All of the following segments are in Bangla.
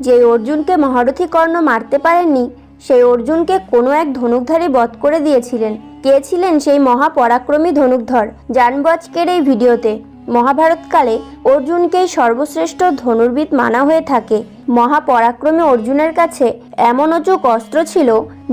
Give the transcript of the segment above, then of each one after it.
যে অর্জুনকে মহারথী কর্ণ মারতে পারেননি, সেই অর্জুনকে কোনো এক ধনুকধারী বধ করে দিয়েছিলেন। কে ছিলেন সেই মহাপরাক্রমী ধনুকধর? জানবজকের এই ভিডিওতে মহাভারতকালে অর্জুনকেই সর্বশ্রেষ্ঠ ধনুর্বিদ মানা হয়ে থাকে। মহাপরাক্রমী অর্জুনের কাছে এমন অচুক অস্ত্র ছিল,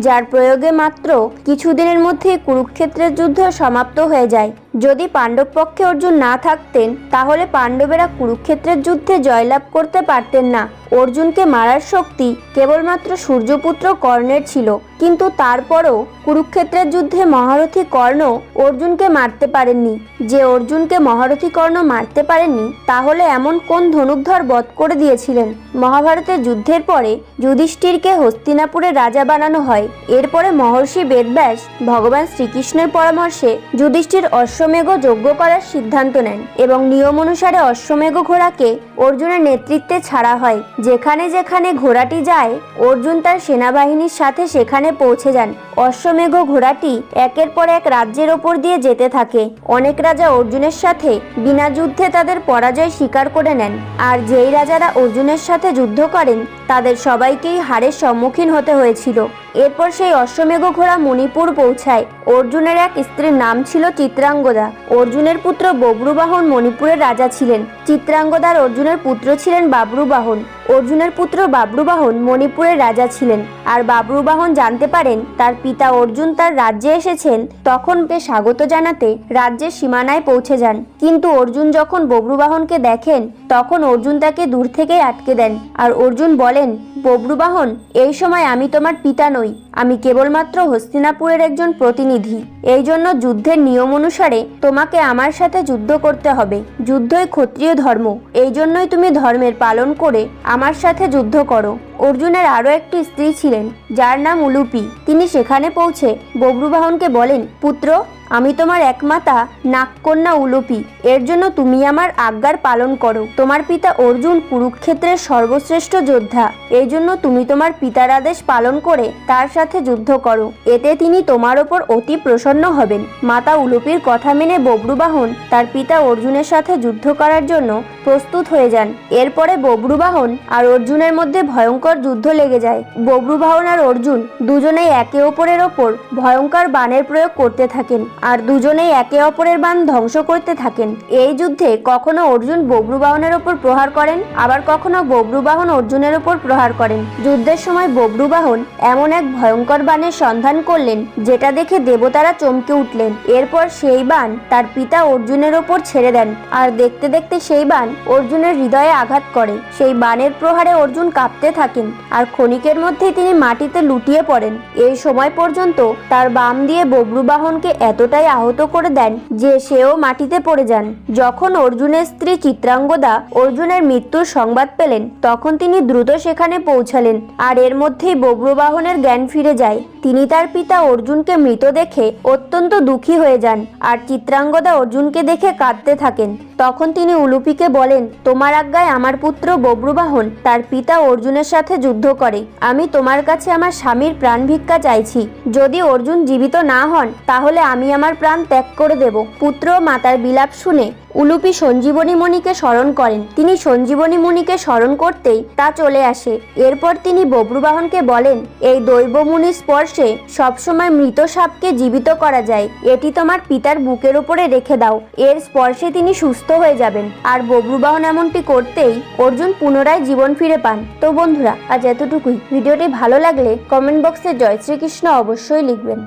যার প্রয়োগে মাত্র কিছুদিনের মধ্যে কুরুক্ষেত্রের যুদ্ধ সমাপ্ত হয়ে যায়। যদি পাণ্ডব পক্ষে অর্জুন না থাকতেন, তাহলে পাণ্ডবেরা কুরুক্ষেত্রের যুদ্ধে জয়লাভ করতে পারতেন না। অর্জুনকে মারার শক্তি কেবলমাত্র সূর্যপুত্র কর্ণের ছিল, কিন্তু তারপরও কুরুক্ষেত্রের যুদ্ধে মহারথী কর্ণ অর্জুনকে মারতে পারেননি। যে অর্জুনকে মহারথী কর্ণ মারতে পারেননি, তাহলে এমন কোন ধনুকধর বধ করে দিয়েছিলেন? মহাভারতের যুদ্ধের পরে যুধিষ্ঠিরকে হস্তিনাপুরের রাজা বানানো হয়। এরপরে মহর্ষি বেদব্যাস ভগবান শ্রীকৃষ্ণের পরামর্শে যুধিষ্ঠির অশ্বমেঘ যজ্ঞ করার সিদ্ধান্ত নেন এবং নিয়ম অনুসারে অশ্বমেঘ ঘোড়াকে অর্জুনের নেতৃত্বে ছাড়া হয়। যেখানে যেখানে ঘোড়াটি যায়, অর্জুন তার সেনাবাহিনীর সাথে সেখানে পৌঁছে যান। অশ্বমেঘ ঘোড়াটি একের পর এক রাজ্যের ওপর দিয়ে যেতে থাকে। অনেক রাজা অর্জুনের সাথে বিনা যুদ্ধে তাদের পরাজয় স্বীকার করে নেন। আর যেই রাজারা অর্জুনের সাথে যুদ্ধ করেন তাদের সবাইকেই হারের সম্মুখীন হতে হয়েছিল। এরপর সেই অশ্বমেঘ ঘোড়া মণিপুর পৌঁছায়। অর্জুনের এক স্ত্রীর নাম ছিল চিত্রাঙ্গদা। অর্জুনের পুত্র বব্রুবাহন মণিপুরের রাজা ছিলেন। চিত্রাঙ্গদার অর্জুনের পুত্র ছিলেন বাবরুবাহন। অর্জুনের পুত্র বাবরুবাহন মণিপুরের রাজা ছিলেন। আর বাবরুবাহন জানতে পারেন, তার পিতা অর্জুন তার রাজ্যে এসেছেন, তখন বে স্বাগত জানাতে রাজ্যের সীমানায় পৌঁছে যান। কিন্তু অর্জুন যখন বব্রুবাহনকে দেখেন, তখন অর্জুন তাকে দূর থেকেই আটকে দেন। আর অর্জুন বলেন বব্রুবাহন এই সময় আমি তোমার পিতা নই। আমি কেবলমাত্র হস্তিনাপুরের একজন প্রতিনিধি। এই জন্য যুদ্ধের নিয়ম অনুসারে তোমাকে আমার সাথে যুদ্ধ করতে হবে। যুদ্ধই ক্ষত্রিয় ধর্ম। এই জন্যই তুমি ধর্মের পালন করে আমার সাথে যুদ্ধ করো। অর্জুনের আরও একটি স্ত্রী ছিলেন, যার নাম উলুপি। তিনি সেখানে পৌঁছে বব্রুবাহনকে বলেন, পুত্র, আমি তোমার একমাতা নাগকন্যা উলুপি। এর জন্য তুমি আমার আজ্ঞার পালন করো। তোমার পিতা অর্জুন কুরুক্ষেত্রের সর্বশ্রেষ্ঠ যোদ্ধা। এই জন্য তুমি তোমার পিতার আদেশ পালন করে তার সাথে যুদ্ধ করো। এতে তিনি তোমার ওপর অতি প্রসন্ন হবেন। মাতা উলুপির কথা মেনে বব্রুবাহন তার পিতা অর্জুনের সাথে যুদ্ধ করার জন্য প্রস্তুত হয়ে যান। এরপরে বব্রুবাহন আর অর্জুনের মধ্যে ভয়ঙ্কর যুদ্ধ লেগে যায়। বব্রুবাহন আর অর্জুন দুজনেই একে অপরের ওপর ভয়ঙ্কর বাণের প্রয়োগ করতে থাকেন আর দুজনেই একে অপরের বান ধ্বংস করতে থাকেন। এই যুদ্ধে কখনো অর্জুন বব্রুবাহনের ওপর প্রহার করেন, আবার কখনো বব্রুবাহন অর্জুনের ওপর প্রহার করেন। যুদ্ধের সময় বব্রুবাহন এমন এক ভয়ঙ্কর বাণের সন্ধান করলেন, যেটা দেখে দেবতারা চমকে উঠলেন। এরপর সেই বাণ তার পিতা অর্জুনের ওপর ছেড়ে দেন। আর দেখতে দেখতে সেই বাণ অর্জুনের হৃদয়ে আঘাত করে। সেই বাণের প্রহারে অর্জুন কাঁপতে থাকেন আর ক্ষণিকের মধ্যেই তিনি মাটিতে লুটিয়ে পড়েন। এই সময় পর্যন্ত তার বাম দিয়ে বব্রুবাহনকে এতটাই আহত করে দেন যে সেও মাটিতে পড়ে যান। যখন অর্জুনের স্ত্রী চিত্রাঙ্গদা অর্জুনের মৃত্যুর সংবাদ পেলেন, তখন তিনি দ্রুত সেখানে পৌঁছালেন। আর এর মধ্যেই বব্রুবাহনের জ্ঞান ফিরে যায়। তিনি তার পিতা অর্জুনকে মৃত দেখে অত্যন্ত দুঃখী হয়ে যান। আর চিত্রাঙ্গদা অর্জুনকে দেখে কাঁদতে থাকেন। তখন তিনি উলুপিকে বলেন, তোমার আজ্ঞায় আমার পুত্র বব্রুবাহন, তার পিতা অর্জুনের সাথে যুদ্ধ করে। আমি তোমার কাছে আমার স্বামীর প্রাণ ভিক্ষা চাইছি। যদি অর্জুন জীবিত না হন, তাহলে আমি আমার প্রাণ ত্যাগ করে দেব পুত্র মাতার বিলাপ শুনে উলুপি সঞ্জীবনী মণিকে স্মরণ করেন। তিনি সঞ্জীবনী মুনিকে স্মরণ করতেই তা চলে আসে। এরপর তিনি বব্রুবাহনকে বলেন, এই দৈবমুনির স্পর্শে সবসময় মৃত সাপকে জীবিত করা যায়। এটি তোমার পিতার বুকের উপরে রেখে দাও। এর স্পর্শে তিনি সুস্থ হয়ে যাবেন। আর বব্রুবাহন এমনটি করতেই অর্জুন পুনরায় জীবন ফিরে পান। তো বন্ধুরা, আজ এতটুকুই। ভিডিওটি ভালো লাগলে কমেন্ট বক্সে জয় শ্রীকৃষ্ণ অবশ্যই লিখবেন।